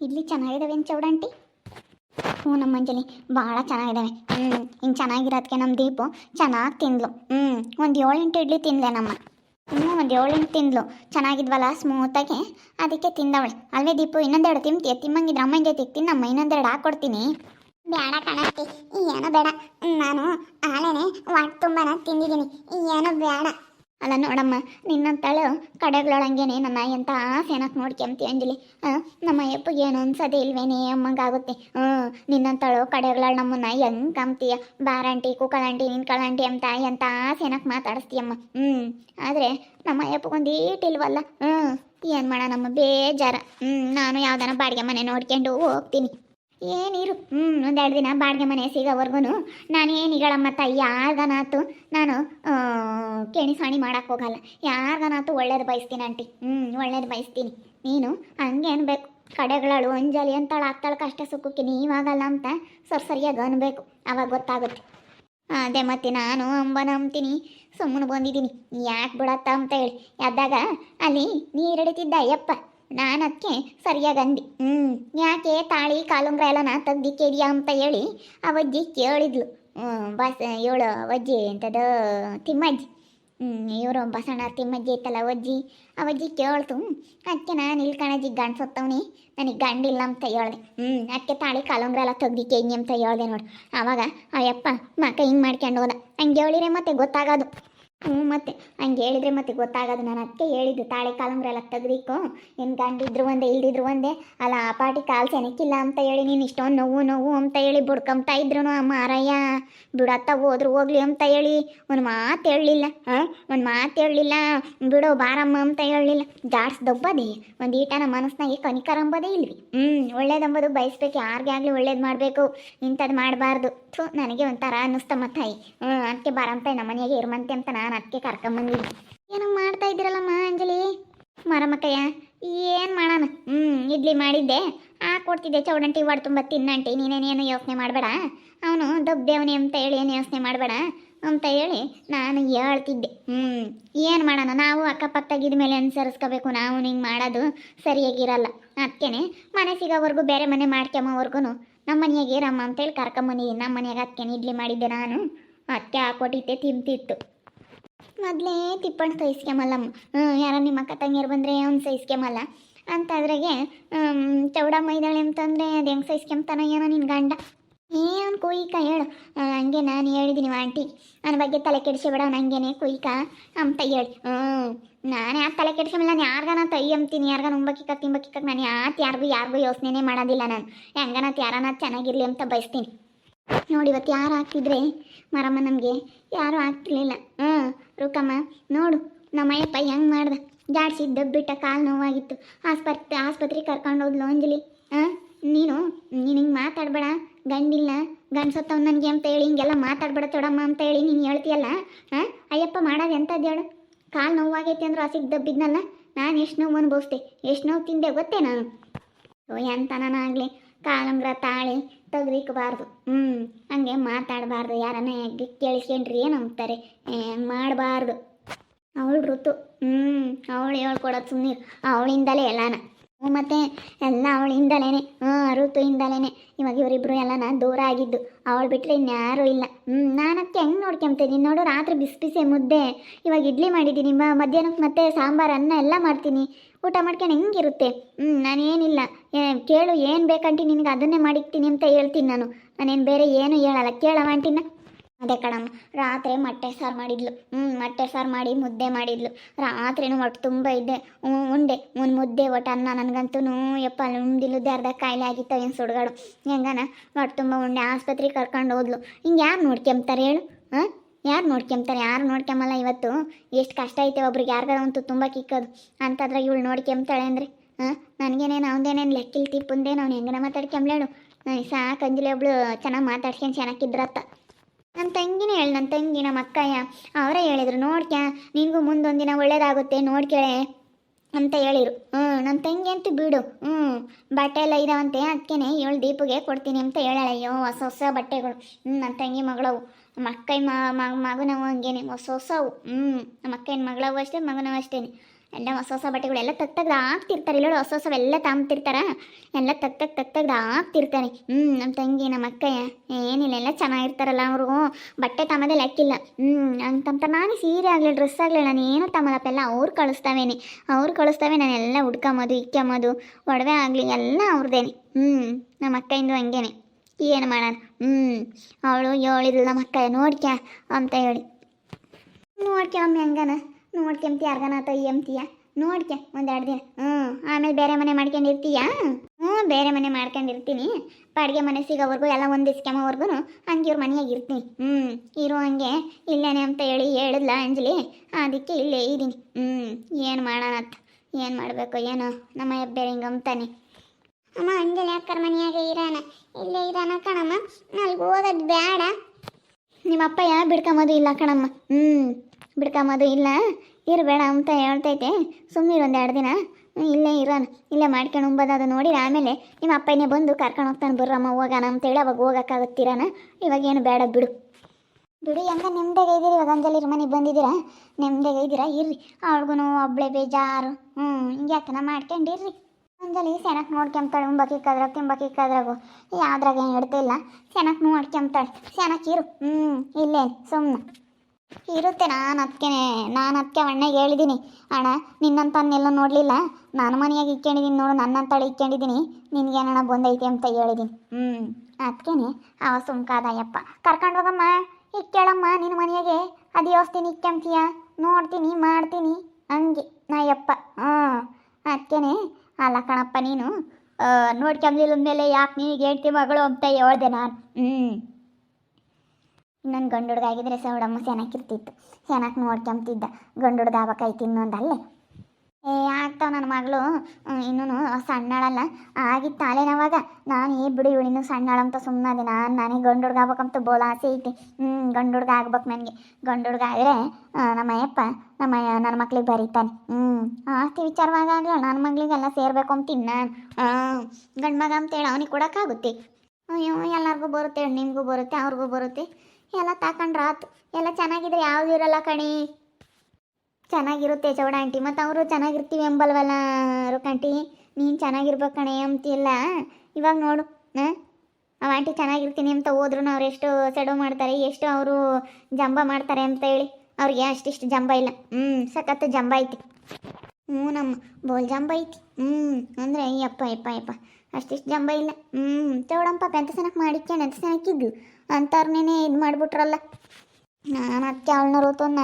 ಇಡ್ಲಿ ಚೆನ್ನಾಗಿದಾವೆ ಏನು ಚೌಡಂಟಿ ಹ್ಞೂ ನಮ್ಮ ಮಂಜಲಿ ಭಾಳ ಚೆನ್ನಾಗಿದ್ದಾವೆ ಹ್ಞೂ ಹಿಂಗೆ ಚೆನ್ನಾಗಿರೋದಕ್ಕೆ ನಮ್ಮ ದೀಪು ಚೆನ್ನಾಗಿ ತಿಂದ್ಲು. ಹ್ಞೂ ಒಂದು ಏಳೆಂಟು ಇಡ್ಲಿ ತಿಂದ್ಲೆ ನಮ್ಮ. ಹ್ಞೂ, ಒಂದು ಏಳೆಂಟು ತಿಂದ್ಲು. ಚೆನ್ನಾಗಿದ್ವಲ್ಲ ಸ್ಮೂತಾಗಿ ಅದಕ್ಕೆ ತಿಂದವಳೆ. ಅಲ್ವೇ ದೀಪು, ಇನ್ನೊಂದೆರಡು ತಿಂತೀಯ ತಿಮ್ಮಂಗಿದ್ರೆ ಅಮ್ಮನ ಜೊತೆ ತಿನ್ನಮ್ಮ ಇನ್ನೊಂದೆರಡು ಹಾಕ್ಕೊಡ್ತೀನಿ ಬೇಡ ಕಣಕ್ಕೆ ಏನೋ ಬೇಡ. ನಾನು ಆಳೆನೆ ವಾಟ್ ತುಂಬಾನ ತಿಂದಿದ್ದೀನಿ. ಏನೋ ಬೇಡ. ಅಲ್ಲ ನೋಡಮ್ಮ, ನಿನ್ನಂತಳು ಕಡೆಗಳೊಳಂಗೇನೆ ನನ್ನ ಎಂತ ಆಸೆನಕ್ ನೋಡ್ಕೊಂತಿ ಅಂಜಲಿ. ನಮ್ಮ ಅಪ್ಪಗೆ ಏನು ಅನ್ಸೋದೇ ಇಲ್ವೇನೆ ಅಮ್ಮಂಗಾಗುತ್ತೆ. ಹ್ಞೂ, ನಿನ್ನಂತಳು ಕಡೆಗಳ ನಮ್ಮನ್ನ ಹೆಂಗ್ ಕಮ್ತೀಯ? ಬಾರಂಟಿ, ಕುಕಳಂಟಿ, ನಿನ್ಕಳಂಟಿ ಅಂತ, ಎಂತ ಆಸೆನಕ್ ಮಾತಾಡಿಸ್ತೀಯಮ್ಮ? ಹ್ಞೂ, ಆದರೆ ನಮ್ಮ ಅಪ್ಪಗೊಂದು ಇಲ್ವಲ್ಲ? ಹ್ಞೂ, ಏನು ಮಾಡ ನಮ್ಮ ಬೇಜಾರ. ಹ್ಞೂ, ನಾನು ಯಾವ್ದಾನ ಬಾಡಿಗೆ ಮನೆ ನೋಡ್ಕೊಂಡು ಹೋಗ್ತೀನಿ. ಏನಿರು, ಹ್ಞೂ, ಒಂದೆರಡು ದಿನ ಬಾಡಿಗೆ ಮನೆ ಸಿಗೋವರೆಗೂ ನಾನು ಏನಿಗಳಮ್ಮ ತಾಯಿ? ಯಾರ್ಗನಾತು ನಾನು ಆ, ಕೇಣಿ ಸಾಣಿ ಮಾಡಕ್ಕೆ ಹೋಗಲ್ಲ. ಯಾರ್ಗನಾತು ಒಳ್ಳೇದು ಬಯಸ್ತೀನಿ ಆಂಟಿ. ಹ್ಞೂ ಒಳ್ಳೇದು ಬಯಸ್ತೀನಿ. ನೀನು ಹಂಗೆ ಅನ್ಬೇಕು. ಕಡೆಗಳಳು ಅಂಜಲಿ ಅಂತಾಳ ಆಗ್ತಾಳ ಕಷ್ಟ ಸುಖಕ್ಕೆ ನೀವಾಗಲ್ಲ ಅಂತ ಸರ್ ಸರಿಯಾಗಿ ಅನ್ಬೇಕು. ಅವಾಗ ಗೊತ್ತಾಗುತ್ತೆ. ಅದೇ ಮತ್ತೆ ನಾನು ಅಂಬನ ನಂಬ್ತೀನಿ. ಸುಮ್ಮನೆ ಬಂದಿದ್ದೀನಿ. ಯಾಕೆ ಬಿಡತ್ತ ಅಂತ ಹೇಳಿ. ಎದ್ದಾಗ ಅಲ್ಲಿ ನೀರಿಡಿತಿದ್ದ ಅಯ್ಯಪ್ಪ. ನಾನು ಅದಕ್ಕೆ ಸರಿಯಾಗಿ ಅಂದಿ. ಹ್ಞೂ ಯಾಕೆ ತಾಳಿ ಕಾಲುಂಗ್ರ ಎಲ್ಲ ನಾ ತೆಗ್ದಿಕ್ಕಿದ್ಯಾ ಅಂತ ಹೇಳಿ ಆ ಅಜ್ಜಿ ಕೇಳಿದ್ಲು ಬಸ್ ಇವಳು ಅಜ್ಜಿ ಎಂಥದ್ದು ತಿಮ್ಮಜ್ಜಿ. ಇವರು ಬಸಣ್ಣ ತಿಮ್ಮಜ್ಜಿ ಐತಲ್ಲ ಅವಜ್ಜಿ ಆ ಅಜ್ಜಿ ಕೇಳ್ತು ಅದಕ್ಕೆ ನಾನು ಇಲ್ಲಿ ಕಣಜ್ಜಿ ಗಂಡು ಸತ್ತವನಿ, ನನಗೆ ಗಂಡಿಲ್ಲ ಅಂತ ಹೇಳ್ದೆ. ಹ್ಞೂ ಅದಕ್ಕೆ ತಾಳಿ ಕಾಲುಂಗ್ರ ಎಲ್ಲ ತೆಗ್ದಿಕ್ಕೆ ಅಂತ ಹೇಳ್ದೆ ನೋಡಿ. ಆವಾಗ, ಅಯ್ಯಪ್ಪ ಮಕ್ಕ ಹಿಂಗೆ ಮಾಡ್ಕೊಂಡು ಹೋದ. ಹಂಗೆ ಹೇಳಿರೆ ಮತ್ತೆ ಗೊತ್ತಾಗೋದು. ಹ್ಞೂ ಮತ್ತೆ ಹಂಗೆ ಹೇಳಿದ್ರೆ ಮತ್ತೆ ಗೊತ್ತಾಗೋದು. ನಾನು ಅದಕ್ಕೆ ಹೇಳಿದ್ದು, ತಾಳೆ ಕಾಲಂಗ್ರೆಲ್ಲ ತೆಗ್ದಿಕ್ಕು ನಿನ್ನ ಗಂಡಿದ್ರು ಒಂದೇ, ಇಲ್ದಿದ್ರು ಒಂದೇ. ಅಲ್ಲ, ಆ ಪಾಟಿ ಕಾಲು ಸೆನಕ್ಕಿಲ್ಲ ಅಂತ ಹೇಳಿ, ನೀನು ಇಷ್ಟೊಂದು ನೋವು ನೋವು ಅಂತ ಹೇಳಿ ಬುಡ್ಕೊಂಬ್ತಾ ಇದ್ರು ಅಮ್ಮ ಅರಯ್ಯ ಬಿಡತ್ತ ಹೋದ್ರು ಹೋಗ್ಲಿ ಅಂತ ಹೇಳಿ. ಒಂದು ಮಾತು ಹೇಳಲಿಲ್ಲ ಹಾಂ ಒಂದು ಮಾತು ಹೇಳಲಿಲ್ಲ. ಬಿಡೋ ಬಾರಮ್ಮ ಅಂತ ಹೇಳಲಿಲ್ಲ. ಜಾಡ್ಸ್ ದೊಬ್ಬದೇ. ಒಂದು ಈಟನ ಮನಸ್ಸಿನಾಗೆ ಕನಿಕರಂಬೋದೇ ಇಲ್ವಿ. ಹ್ಞೂ ಒಳ್ಳೇದಂಬೋದು ಬಯಸ್ಬೇಕು. ಯಾರಿಗೆ ಆಗಲಿ ಒಳ್ಳೇದು ಮಾಡಬೇಕು. ಇಂಥದ್ದು ಮಾಡಬಾರ್ದು. ಥೂ, ನನಗೆ ಒಂಥರ ಅನ್ನಿಸ್ತಮ್ಮ ತಾಯಿ. ಹ್ಞೂ ಅದಕ್ಕೆ ಬಾರಂತ ನಮ್ಮ ಮನೆಯಾಗೆ ಇರ್ಮಂತೆ ಅಂತ ನಾನು ಅದಕ್ಕೆ ಕರ್ಕೊಂಬಂದಿದ್ದೆ ಏನೋ ಮಾಡ್ತಾ ಇದ್ದೀರಲ್ಲಮ್ಮ ಅಂಜಲಿ? ಮರಮಕ್ಕಯ್ಯ ಏನು ಮಾಡೋಣ? ಹ್ಞೂ ಇಡ್ಲಿ ಮಾಡಿದ್ದೆ. ಕೊಡ್ತಿದ್ದೆ ಚೌಡಂಟಿ ವಾಡ್ ತುಂಬ ತಿನ್ನಂಟಿ ನೀನೇನೇನು ಯೋಚನೆ ಮಾಡಬೇಡ? ಅವನು ದೊಬ್ಬೆವನಿ ಅಂತ ಹೇಳಿ ಏನು ಯೋಚನೆ ಮಾಡಬೇಡ ಅಂತ ಹೇಳಿ ನಾನು ಹೇಳ್ತಿದ್ದೆ. ಹ್ಞೂ ಏನು ಮಾಡೋಣ? ನಾವು ಅಕ್ಕಪಕ್ಕದಾಗಿದ್ದ ಮೇಲೆ ಅನುಸರಿಸ್ಕೋಬೇಕು. ನಾವು ಹಿಂಗೆ ಮಾಡೋದು ಸರಿಯಾಗಿರಲ್ಲ. ಅದಕ್ಕೇನೆ ಮನೆ ಸಿಗೋವರೆಗೂ ಬೇರೆ ಮನೆ ಮಾಡ್ಕೊಂಬೋವರೆಗೂ ನಮ್ಮ ಮನೆಯಾಗೆ ಇರಮ್ಮ ಅಂತೇಳಿ ಕರ್ಕೊಂಬಂದಿದ್ದೀನಿ ನಮ್ಮ ಮನೆಯಾಗ ಅದಕ್ಕೇನೆ ಇಡ್ಲಿ ಮಾಡಿದ್ದೆ ನಾನು. ಅದಕ್ಕೆ ಹಾಕೊಟ್ಟಿದ್ದೆ ತಿಂತಿತ್ತು. ಮೊದಲೇ ತಿಪ್ಪಣ್ಣ ಸಹಿಸ್ಕೊಂಬಲ್ಲಮ್ಮ ಯಾರ ನಿಮ್ಮ ಅಕ್ಕ ತಂಗಿಯರು ಬಂದರೆ ಅವ್ನು ಸಹಿಸ್ಕೊಂಬಲ್ಲ. ಅಂತದ್ರಾಗೆ ಚೌಡಮ್ಮ ಮೈದಾಳೆ ಅಂತಂದರೆ ಅದು ಹೆಂಗೆ ಸಹಿಸ್ಕೊಂತಾನ ಏನೋ ನಿನ್ನ ಗಂಡ. ಏನು ಕುಯ್ಕ ಹೇಳು. ಹಂಗೆ ನಾನು ಹೇಳಿದ್ದೀನಿ ಆಂಟಿ. ನನ್ನ ಬಗ್ಗೆ ತಲೆ ಕೆಡಿಸ್ಬೇಡ ನನಗೇನೆ ಕುಯ್ಕ. ಅಂತ ಹೇಳಿ. ಹ್ಞೂ ನಾನು ಯಾರು ತಲೆ ಕೆಡಿಸಿಲ್ಲ ನಾನು ಯಾರ್ಗಾನ ತೈ ಅಂತೀನಿ ಯಾರ್ಗಾನ ಉಂಬಕ್ಕಿಕ್ಕ ತಿಂಬಕ್ಕಿಕ್ಕ ನಾನು ಯಾತ್ ಯಾರಿಗೂ ಯಾರಿಗೂ ಯೋಚನೆ ಮಾಡೋದಿಲ್ಲ ನಾನು. ಹೆಂಗನತ್ ಯಾರನ ಚೆನ್ನಾಗಿರಲಿ ಅಂತ ಬಯಸ್ತೀನಿ. ನೋಡಿ ಇವತ್ತು ಯಾರು ಹಾಕ್ತಿದ್ರೆ? ಮರಮ್ಮ ನಮಗೆ. ಯಾರೂ ಆಗ್ತಿರ್ಲಿಲ್ಲ ಹ್ಞೂ, ರುಕಮ್ಮ, ನೋಡು ನಮ್ಮ ಅಯ್ಯಪ್ಪ ಹೆಂಗೆ ಮಾಡ್ದ? ಜಾಡ್ಸಿ ದಬ್ಬಿಟ್ಟ ಕಾಲು ನೋವಾಗಿತ್ತು. ಆಸ್ಪತ್ರೆ, ಆಸ್ಪತ್ರೆಗೆ ಕರ್ಕೊಂಡು ಹೋದ್ಲು ಅಂಜಲಿ. ಹಾಂ, ನೀನು ನೀನು ಹಿಂಗೆ ಮಾತಾಡಬೇಡ. ಗಂಡಿಲ್ಲ ಗಂಡ್ಸತ್ತವ್ ನನಗೆ ಅಂತ ಹೇಳಿ ಹಿಂಗೆಲ್ಲ ಮಾತಾಡ್ಬೇಡ ತೊಡಮ್ಮ ಅಂತ ಹೇಳಿ ನೀನು ಹೇಳ್ತೀಯಲ್ಲ? ಹಾಂ, ಅಯ್ಯಪ್ಪ ಮಾಡೋದು ಎಂಥದ್ದು ಹೇಳು? ಕಾಲು ನೋವಾಗೈತೆ ಅಂದ್ರೆ ಹಸಿಗೆ ದಬ್ಬಿದ್ನಲ್ಲ? ನಾನು ಎಷ್ಟು ನೋವು ಅನುಭವಿಸ್ದೆ? ಎಷ್ಟು ನೋವು ತಿಂದೆ ಗೊತ್ತೇ ನಾನು? ಓ ಎಂತನಾಗಲಿ ಕಾಲಂಗ್ರ ತಾಳಿ ತೆಗ್ದಿಕ್ಬಾರ್ದು ಹ್ಞೂ ಹಂಗೆ ಮಾತಾಡಬಾರ್ದು. ಯಾರನ್ನ ಕೇಳಿಸ್ಕೊಂಡ್ರಿ ಏನು ಅಂತಾರೆ. ಮಾಡಬಾರ್ದು. ಅವಳು ಋತು. ಹ್ಞೂ ಅವಳು ಹೇಳ್ಕೊಡೋದು ಸುಮ್ಮನೆ ಅವಳಿಂದಲೇ ಎಲ್ಲಾನ. ಮತ್ತೆ ಎಲ್ಲ ಅವಳಿಂದಲೇ ಹ್ಞೂ ಋತುಯಿಂದಲೇ ಇವಾಗ ಇವರಿಬ್ರು ನಾನು ದೂರ ಆಗಿದ್ದು. ಅವಳು ಬಿಟ್ಟರೆ ಇನ್ಯಾರೂ ಇಲ್ಲ. ಹ್ಞೂ ನಾನು ಅದಕ್ಕೆ ಹೆಂಗೆ ನೋಡ್ಕೊಂತೀನಿ ನೋಡು ರಾತ್ರಿ ಬಿಸಿ ಬಿಸಿ ಮುದ್ದೆ. ಇವಾಗ ಇಡ್ಲಿ ಮಾಡಿದ್ದೀನಿ ಮಧ್ಯಾಹ್ನಕ್ಕೆ ಮತ್ತೆ ಸಾಂಬಾರು, ಅನ್ನ ಎಲ್ಲ ಮಾಡ್ತೀನಿ. ಊಟ ಮಾಡ್ಕೊಂಡು ಹೆಂಗಿರುತ್ತೆ? ಹ್ಞೂ ನಾನೇನಿಲ್ಲ. ಕೇಳು, ಏನು ಬೇಕಂಟಿ ನಿನಗೆ ಅದನ್ನೇ ಮಾಡಿಕ್ತೀನಿ ಅಂತ ಹೇಳ್ತೀನಿ ನಾನು. ನಾನೇನು ಬೇರೆ ಏನು ಹೇಳಲ್ಲ. ಕೇಳವ ಆಂಟಿನ? ಅದೇ ಕಣಮ್ಮ, ರಾತ್ರಿ ಮೊಟ್ಟೆ ಸಾರು ಮಾಡಿದ್ಲು. ಹ್ಞೂ ಮೊಟ್ಟೆ ಸಾರು ಮಾಡಿ ಮುದ್ದೆ ಮಾಡಿದ್ಲು. ರಾತ್ರಿನೂ ಒಟ್ಟು ತುಂಬ ಇದ್ದೆ ಹ್ಞೂ ಉಂಡೆ ಒಂದು ಮುದ್ದೆ ಒಟ್ಟು ಅನ್ನ. ನನಗಂತೂ ಯಪ್ಪ ಉಂಡಿಲ್ಲದೆ ಅರ್ಧ ಕಾಯಿಲೆ ಆಗಿತ್ತು ಏನು ಸುಡ್ಗಾಡು. ಹೆಂಗನ? ಒಟ್ಟು ತುಂಬ ಉಂಡೆ. ಆಸ್ಪತ್ರೆಗೆ ಕರ್ಕೊಂಡು ಹೋದ್ಲು. ಹಿಂಗೆ ಯಾರು ನೋಡ್ಕೊಂತಾರೆ ಹೇಳು? ಹಾಂ? ಯಾರು ನೋಡ್ಕೊಂತಾರೆ ಯಾರು ನೋಡ್ಕೊಂಬಲ್ಲ ಇವತ್ತು? ಎಷ್ಟು ಕಷ್ಟ ಐತೆ ಒಬ್ರಿಗೆ. ಯಾರಿಗಾರ ಅಂತೂ ತುಂಬ ಕಿಕ್ಕೋದು. ಅಂತಂದ್ರೆ ಇವಳು ನೋಡ್ಕೊಂತಾಳೆ ಅಂದರೆ, ಹಾಂ? ನನಗೇನೇನು ಅವನದೇನೇನು ಲೆಕ್ಕಿಲ್ ತಿಪ್ಪುಂದೆ? ಅವ್ನು ಹೆಂಗನ ಮಾತಾಡ್ಕೊಂಬ್ಲೇಳು? ಸಾಕು ಅಂಜಲಿ ಒಬ್ಳು ಚೆನ್ನಾಗಿ ಮಾತಾಡ್ಕೊಂಡು ಚೆನ್ನಾಗಿದ್ರತ್ತ ನನ್ನ ತಂಗಿನೇ ಹೇಳಿ, ನನ್ನ ತಂಗಿ, ನಮ್ಮ ಅಕ್ಕಯ್ಯ, ಅವರೇ ಹೇಳಿದ್ರು ನೋಡ್ಕ್ಯಾ ನಿನಗೂ ಮುಂದೊಂದಿನ ಒಳ್ಳೇದಾಗುತ್ತೆ ನೋಡ್ಕೇಳೆ ಅಂತ ಹೇಳಿರು. ಹ್ಞೂ, ನನ್ನ ತಂಗಿ ಅಂತೂ ಬಿಡು, ಹ್ಞೂ, ಬಟ್ಟೆ ಎಲ್ಲ ಇದಾವಂತೆ, ಅದಕ್ಕೇನೆ ಏಳು ದೀಪಿಗೆ ಕೊಡ್ತೀನಿ ಅಂತ ಹೇಳಾಳೆ. ಅಯ್ಯೋ, ಹೊಸ ಹೊಸ ಬಟ್ಟೆಗಳು, ಹ್ಞೂ, ನನ್ನ ತಂಗಿ ಮಗಳವು, ನಮ್ಮ ಅಕ್ಕಯ್ಯ ಮಗನವು ಹಂಗೇನೆ, ಹೊಸ ಹೊಸವು, ಹ್ಞೂ, ನಮ್ಮ ಅಕ್ಕಯ್ಯನ ಮಗಳವು ಅಷ್ಟೇ ಮಗನವು ಅಷ್ಟೇ ಎಲ್ಲ ಹೊಸ ಹೊಸ ಬಟ್ಟೆಗಳು ಎಲ್ಲ ತಗ್ ತೆಗ್ದು ಹಾಕ್ತಿರ್ತಾರೆ. ಇಲ್ಲ ಹೊಸ ಹೊಸವೆಲ್ಲ ತಾಂಬ್ತಿರ್ತಾರ. ಎಲ್ಲ ತಗ್ ತಗ್ ತಗ್ ತೆಗ್ದು ಹಾಕ್ತಿರ್ತಾರೆ. ಹ್ಞೂ ನಮ್ಮ ತಂಗಿ ನಮ್ಮ ಅಕ್ಕಯ್ಯ, ಏನಿಲ್ಲ, ಎಲ್ಲ ಚೆನ್ನಾಗಿರ್ತಾರಲ್ಲ ಅವರು. ಬಟ್ಟೆ ತಮ್ಮದೇ ಲೆಕ್ಕಿಲ್ಲ ಹ್ಞೂ ಹಂಗೆ ಅಂತಂತ ನಾನೇ ಸೀರೆ ಆಗಲಿ ಡ್ರೆಸ್ ಆಗಲಿ ನಾನು ಏನು ತಮ್ಮದಪ್ಪ, ಎಲ್ಲ ಅವ್ರು ಕಳಿಸ್ತಾವೇನೆ. ಅವ್ರು ಕಳಿಸ್ತಾವೆ ನಾನೆಲ್ಲ ಹುಡ್ಕೊಂಬೋದು ಇಕ್ಕಂಬೋದು ಒಡವೆ ಆಗಲಿ, ಎಲ್ಲ ಅವ್ರದ್ದೇನೆ ಹ್ಞೂ ನಮ್ಮ ಅಕ್ಕಯಿಂದ ಹಂಗೇನೆ. ಏನು ಮಾಡೋಣ? ಹ್ಞೂ ಅವಳು ಹೇಳಿದ್ಲು ನಮ್ಮ ಅಕ್ಕ ನೋಡ್ಕ್ಯ ಅಂತ ಹೇಳಿ. ನೋಡ್ಕ್ಯಮ್ಮ ಹೆಂಗನ? ನೋಡ್ಕೊಂತ ಯಾರ್ಗನ ಎಂತೀಯ ನೋಡ್ಕೆ, ಒಂದೆರಡು ದಿನ. ಹ್ಞೂ ಆಮೇಲೆ ಬೇರೆ ಮನೆ ಮಾಡ್ಕೊಂಡಿರ್ತೀಯಾ? ಹ್ಞೂ, ಬೇರೆ ಮನೆ ಮಾಡ್ಕೊಂಡಿರ್ತೀನಿ. ಬಾಡಿಗೆ ಮನೆ ಸಿಗೋವರೆಗೂ ಎಲ್ಲ ಒಂದಿಸ್ಕೊಂಬವರೆಗೂ ಹಂಗೆ ಇವ್ರ ಮನೆಯಾಗ ಇರ್ತೀನಿ. ಹ್ಞೂ ಇರೋ ಹಂಗೆ ಇಲ್ಲೇನೆ ಅಂತ ಹೇಳಿ ಹೇಳಿದ್ಲ ಅಂಜಲಿ? ಅದಕ್ಕೆ ಇಲ್ಲೇ ಇದ್ದೀನಿ ಹ್ಞೂ ಏನು ಮಾಡೋಣ ಏನು ಮಾಡಬೇಕು, ಏನು? ನಮ್ಮ ಬೇರೆ ಹಿಂಗೆ ಅಂತಾನೆ ಅಮ್ಮ, ಅಂಜಲಿ ಅಕ್ಕರ ಮನೆಯಾಗೆ ಇರಾನ. ಇಲ್ಲೇ ಇರೋಣ ಕಣಮ್ಮ. ಅಲ್ಲಿಗೆ ಹೋಗೋದು ಬೇಡ ನಿಮ್ಮಪ್ಪ ಯಾವ ಬಿಡ್ಕೊಂಬೋದು ಇಲ್ಲ ಕಣಮ್ಮ. ಹ್ಞೂ ಬಿಡ್ಕೊಂಬೋದು ಇಲ್ಲ. ಇರಬೇಡ ಅಂತ ಹೇಳ್ತೈತೆ. ಸುಮ್ಮನೆ ಒಂದು ಎರಡು ದಿನ. ಇಲ್ಲೇ ಇರೋಣ ಇಲ್ಲೇ ಮಾಡ್ಕೊಂಡು ಉಂಬೋದು, ಅದು ನೋಡಿ ಆಮೇಲೆ ನಿಮ್ಮ ಅಪ್ಪನೇ ಬಂದು ಕರ್ಕೊಂಡು ಹೋಗ್ತಾನೆ ಬರ್ರಮ್ಮ, ಹೋಗೋಣ ಅಂತೇಳಿ ಅವಾಗ ಹೋಗೋಕ್ಕಾಗುತ್ತೀರಾನ? ಇವಾಗ ಏನು ಬೇಡ, ಬಿಡು. ಬಿಡು, ಹೆಂಗ ನೆಮ್ಮದಿಗೆ ಇದ್ದೀರಿ? ಇವಾಗ ಅಂಜಲಿ ಮನೆಗೆ ಬಂದಿದ್ದೀರಾ? ನೆಮ್ಮದಿಗೆ ಇದ್ದೀರಾ? ಇರ್ರಿ. ಅವ್ಳಿಗೂ ಒಬ್ಳೆ ಬೇಜಾರು. ಹ್ಞೂ ಹಿಂಗೆ ಯಾಕನ ಮಾಡ್ಕೊಂಡಿರ್ರಿ? ಅಂಜಲಿ ಸೆನಕ್ ನೋಡ್ಕೊಂತಾಳೆ ಉಂಬಕ್ಕಿಕ್ಕಾದ್ರಾಗ ತಿಂಬಕ್ಕಿಕ್ಕಾದ್ರಾಗು ಯಾವ್ದ್ರಾಗ ಏನು ಹಿಡ್ತಿಲ್ಲ ಸೆನಕ್ ನೋಡ್ಕೊಂತಾಳೆ ಸೆನಕ್ ಇರು. ಹ್ಞೂ ಇಲ್ಲೇನು ಸುಮ್ಮನೆ ಇರುತ್ತೆ ನಾನು ಅದಕ್ಕೆ ನಾನು ಅದಕ್ಕೆ ಅಣ್ಣಗೆ ಹೇಳಿದ್ದೀನಿ ಅಣ್ಣ ನಿನ್ನಂತನ್ನೆಲ್ಲ ನೋಡಲಿಲ್ಲ? ನಾನು ಮನೆಯಾಗ ಇಕ್ಕೊಂಡಿದ್ದೀನಿ ನೋಡು ನನ್ನಂತಳು ಇಕ್ಕೊಂಡಿದ್ದೀನಿ ನಿನಗೇನಣ್ಣ ಬಂದೈತಿ ಅಂತ ಹೇಳಿದ್ದೀನಿ ಹ್ಞೂ ಅದಕ್ಕೇನೆ ಅವ ಸುಮ್ಕಾದಯ್ಯಪ್ಪ ಕರ್ಕೊಂಡು ಹೋಗಮ್ಮ. ಇಕ್ಕೇಳಮ್ಮ ನಿನ್ನ ಮನೆಯಾಗೆ. ಅದು ಯೋಸ್ತೀನಿ ಇಕ್ಕಂತೀಯ ನೋಡ್ತೀನಿ ಮಾಡ್ತೀನಿ. ಹಂಗೆ ನಾಯಪ್ಪ. ಹ್ಞೂ. ಅದಕ್ಕೇನೆ ಅಲ್ಲ ಕಣಪ್ಪ ನೀನು ನೋಡ್ಕೊಂಬಿಲ್ಲ ಮೇಲೆ ಯಾಕೆ ನೀನು ಹೇಳ್ತಿ ಮಗಳು ಅಂತ ಹೇಳ್ದೆ ನಾನು. ಹ್ಞೂ ನನ್ನ ಗಂಡು ಹುಡುಗ ಆಗಿದ್ರೆ ಸೌಡಮ್ಮ ಚೆನ್ನಾಗಿರ್ತಿತ್ತು ಸೆನಾಕ್ ನೋಡ್ಕೊಂತಿದ್ದ ಗಂಡು ಹುಡುಗ ಆಗ್ಬೇಕಾಯ್ತು ಇನ್ನೊಂದಲ್ಲೇ ಏ, ಆಗ್ತಾವ ನನ್ನ ಮಗಳು. ಇನ್ನೂ ಸಣ್ಣಳಲ್ಲ. ಆಗಿತ್ತು ತಾಲೇನವಾಗ ನಾನು ಏ ಬಿಡು ಇವಳು ಇನ್ನೂ ಸಣ್ಣಳಂತ ಸುಮ್ಮನೆ ನಾನು ನನಗೆ ಗಂಡು ಹುಡುಗ ಆಗ್ಬೇಕಂತ ಬೋಲ ಆಸೆ ಐತಿ ಹ್ಞೂ ಗಂಡು ಹುಡುಗ ಆಗ್ಬೇಕು ನನಗೆ. ಗಂಡು ಹುಡುಗ ಆದರೆ ನಮ್ಮ ಅಯ್ಯಪ್ಪ ನಮ್ಮ ನನ್ನ ಮಕ್ಳಿಗೆ ಬರೀತಾನೆ. ಹ್ಞೂ ಆಸ್ತಿ ವಿಚಾರವಾಗ ನನ್ನ ಮಗಳಿಗೆಲ್ಲ ಸೇರ್ಬೇಕು ಅಂತೀನಿ ನಾನು. ಹಾಂ ಗಂಡು ಮಗ ಅಂತೇಳಿ ಅವನಿಗೆ ಕೊಡೋಕ್ಕಾಗುತ್ತೆ. ಅಯ್ಯೋ, ಎಲ್ಲರಿಗೂ ಬರುತ್ತೆ, ನಿಮಗೂ ಬರುತ್ತೆ, ಅವ್ರಿಗೂ ಬರುತ್ತೆ. ಎಲ್ಲ ತಕೊಂಡ್ರಾ ಆತು. ಎಲ್ಲ ಚೆನ್ನಾಗಿದ್ರೆ ಯಾವ್ದು ಇರಲ್ಲ ಕಣಿ. ಚೆನ್ನಾಗಿರುತ್ತೆ ಚೌಡ ಆಂಟಿ. ಮತ್ತು ಅವರು ಚೆನ್ನಾಗಿರ್ತೀವಿ ಎಂಬಲ್ವಲ್ಲ ರುಕಂಟಿ ನೀನು ಚೆನ್ನಾಗಿರ್ಬೇಕು ಕಣೆ ಅಂತಿಲ್ಲ. ಇವಾಗ ನೋಡು, ಹಾಂ? ಅವ ಆಂಟಿ ಚೆನ್ನಾಗಿರ್ತೀನಿ ಅಂತ ಹೋದ್ರು ಅವ್ರು ಎಷ್ಟು ಸೆಡವ್ ಮಾಡ್ತಾರೆ, ಎಷ್ಟು ಅವರು ಜಂಬ ಮಾಡ್ತಾರೆ ಅಂತ ಹೇಳಿ ಅವ್ರಿಗೆ ಅಷ್ಟಿಷ್ಟು ಜಂಬ ಇಲ್ಲ. ಹ್ಞೂ ಸಖತ್ತು ಜಂಬ ಐತಿ. ಹ್ಞೂ ನಮ್ಮ ಬೋಲ್ ಜಂಬ ಐತಿ. ಹ್ಞೂ ಅಂದರೆ ಯಪ್ಪ ಯಪ್ಪ ಯಪ್ಪ. ಅಷ್ಟಿಷ್ಟು ಜಂಬ ಇಲ್ಲ. ಹ್ಞೂ ಚೌಡಂಪ ಎಂತ ಸನಕ್ಕೆ ಮಾಡಿಕ್ಕೆ ಎಂತ ಅಂಥವ್ರು ಅಂಥವ್ರನ್ನೇ ಇದು ಮಾಡಿಬಿಟ್ರಲ್ಲ. ನಾನು ಅದಕ್ಕೆ ಅವಳನ್ನ ಋತುನ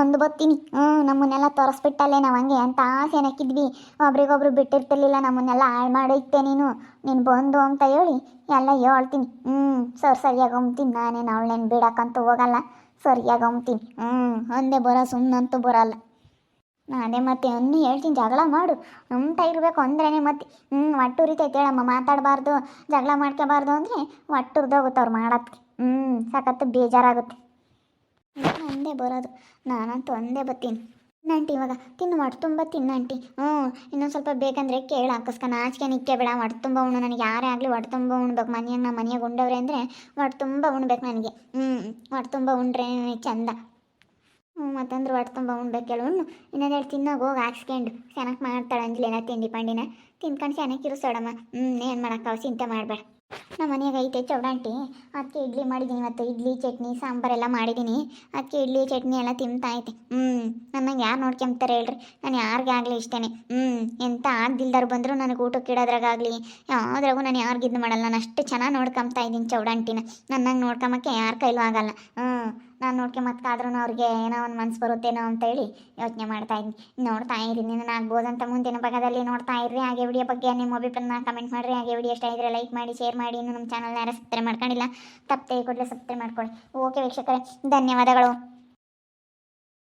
ಒಂದು ಬತ್ತೀನಿ ಹ್ಞೂ ನಮ್ಮನ್ನೆಲ್ಲ ತೋರಿಸ್ಬಿಟ್ಟಲ್ಲೇ ನಾವು ಹಂಗೆ ಅಂತ ಆಸೆ ಹಾಕಿದ್ವಿ ಒಬ್ರಿಗೊಬ್ರು ಬಿಟ್ಟಿರ್ತಿರ್ಲಿಲ್ಲ, ನಮ್ಮನ್ನೆಲ್ಲ ಹಾಳು ಮಾಡೈತೆ ನೀನು? ನೀನು ಬಂದು ಅಂತ ಹೇಳಿ ಎಲ್ಲ ಹೇಳ್ತೀನಿ. ಹ್ಞೂ ಸರ್ ಸರಿಯಾಗಿ ಅಂಬ್ತೀನಿ ನಾನೇನು ಅವಳೇನು ಬಿಡಕ್ಕಂತೂ ಹೋಗಲ್ಲ. ಸರಿಯಾಗಿ ಅಂಬ್ತೀನಿ ಹ್ಞೂ ಒಂದೇ ಬರೋ ಸುಮ್ಮನಂತೂ ಬರಲ್ಲ. ಅದೇ ಮತ್ತೆ ಅನ್ನು ಹೇಳ್ತೀನಿ, ಜಗಳ ಮಾಡು. ಅಂತ ಇರಬೇಕು ಅಂದ್ರೇ ಮತ್ತೆ. ಹ್ಞೂ ಒಟ್ಟು ಉರಿತೈತೆ ಹೇಳಮ್ಮ, ಮಾತಾಡಬಾರ್ದು, ಜಗಳ ಮಾಡ್ಕೋಬಾರ್ದು ಅಂದರೆ ಒಟ್ಟು ಉರ್ದೋಗುತ್ತೆ ಅವ್ರು ಮಾಡೋದಕ್ಕೆ ಹ್ಞೂ ಸಖತ್ತು ಬೇಜಾರಾಗುತ್ತೆ. ಒಂದೇ ಬರೋದು. ನಾನಂತೂ ಒಂದೇ ಬತ್ತೀನಿ ನಂಟಿ ಇವಾಗ. ತಿನ್ನು, ಒಟ್ಟು ತುಂಬ ತಿನ್ನಂಟಿ ಹ್ಞೂ ಇನ್ನೊಂದು ಸ್ವಲ್ಪ ಬೇಕಂದರೆ ಕೇಳು ಹಾಕಿಸ್ಕ ನಾಚಿಕೆ ನಿಕ್ಕೆ ಬೇಡ ಹೊಟ್ಟು ತುಂಬ ಉಣ್ಣು. ನನಗೆ ಯಾರೇ ಆಗಲಿ ಹೊಟ್ಟು ತುಂಬ ಉಣ್ಬೇಕು. ಮನೆಯಾಗ ನಮ್ಮ ಮನೆಯಾಗ ಉಂಡವ್ರೆ ಅಂದರೆ ಒಟ್ಟು ತುಂಬ ಉಣ್ಬೇಕು ನನಗೆ. ಹ್ಞೂ ಒಟ್ಟು ತುಂಬ ಉಂಡ್ರೆ ಚಂದ. ಮತ್ತಂದ್ರೆ ಒಟ್ಟು ತುಂಬ ಉಣ್ಬೇಕು ಕೆಲವೊಂದು ಉಣ್ಣು ಇನ್ನೊಂದೆರಡು ತಿನ್ನೋಗಿ ಹೋಗಿ ಹಾಕ್ಸ್ಕೊಂಡು. ಚೆನ್ನಾಗಿ ಮಾಡ್ತಾಳೆ ಅಂಜಲಿನ ತಿಂಡಿ ಪಂಡಿನ. ತಿನ್ಕೊಂಡು ಚೆನ್ನಾಗಿ ಇರಿಸೋಡಮ್ಮ ಹ್ಞೂ, ಏನು ಮಾಡೋಕ್ಕಾವ ಚಿಂತೆ ಮಾಡಬೇಡ. ನಮ್ಮ ಮನೆಯಾಗ ಐತೆ ಚೌಡಾಂಟಿ ಅದಕ್ಕೆ ಇಡ್ಲಿ ಮಾಡಿದ್ದೀನಿ ಇವತ್ತು. ಇಡ್ಲಿ, ಚಟ್ನಿ ಸಾಂಬಾರೆಲ್ಲ ಮಾಡಿದ್ದೀನಿ ಅದಕ್ಕೆ ಇಡ್ಲಿ, ಚಟ್ನಿ ಎಲ್ಲ ತಿಂತಾ ಐತೆ. ಹ್ಞೂ ನನ್ನಂಗೆ ಯಾರು ನೋಡ್ಕೊಂತಾರೆ ಹೇಳ್ರಿ. ನಾನು ಯಾರಿಗಾಗಲಿ ಇಷ್ಟೇ ಹ್ಞೂ ಎಂಥ ಆಗ್ದಿಲ್ದಾರು ಬಂದರೂ ನನಗೆ ಊಟಕ್ಕೆ ಇಡೋದ್ರಾಗಲಿ ಯಾವುದ್ರಾಗೂ ನಾನು ಯಾರಿಗಿದ್ದು ಮಾಡಲ್ಲ. ನಾನು ಅಷ್ಟು ಚೆನ್ನಾಗಿ ನೋಡ್ಕೊಂತಾ ಇದ್ದೀನಿ ಚೌಡಾಂಟಿನ ನನ್ನಂಗೆ ನೋಡ್ಕೊಂಬಕ್ಕೆ ಯಾರ ಕೈಲೂ ಆಗಲ್ಲ. ಹ್ಞೂ. ನಾನು ನೋಡ್ಕೆ ಮತ್ತೆ ಆದ್ರೂ ಅವ್ರಿಗೆ ಏನೋ ಒಂದು ಮನ್ಸು ಬರುತ್ತೇನೋ ಅಂತ ಹೇಳಿ ಯೋಚನೆ ಮಾಡ್ತಾ ಇದ್ದೀನಿ ನೋಡ್ತಾ ಇದ್ದೀನಿ. ನಾನು ಆಗ್ಬೋದಂತ ಮುಂದಿನ ಭಾಗದಲ್ಲಿ ನೋಡ್ತಾ ಇರ್ರಿ. ಹಾಗೆ ವಿಡಿಯೋ ಬಗ್ಗೆ ನಿಮ್ಮ ಅಭಿಪ್ರಾಯನ ಕಮೆಂಟ್ ಮಾಡಿರಿ. ಹಾಗೆ ವಿಡಿಯೋ ಇಷ್ಟ ಇದ್ರೆ ಲೈಕ್ ಮಾಡಿ ಶೇರ್ ಮಾಡಿ. ಇನ್ನು ನಮ್ಮ ಚಾನಲ್ನ ಯಾರು ಸಬ್ಸ್ಕ್ರೈಬ್ ಮಾಡ್ಕೊಂಡಿಲ್ಲ, ತಪ್ಪದೆ ಕೂಡಲೇ ಸಬ್ಸ್ಕ್ರೈಬ್ ಮಾಡ್ಕೊಳ್ಳಿ. ಓಕೆ ವೀಕ್ಷಕರೇ, ಧನ್ಯವಾದಗಳು.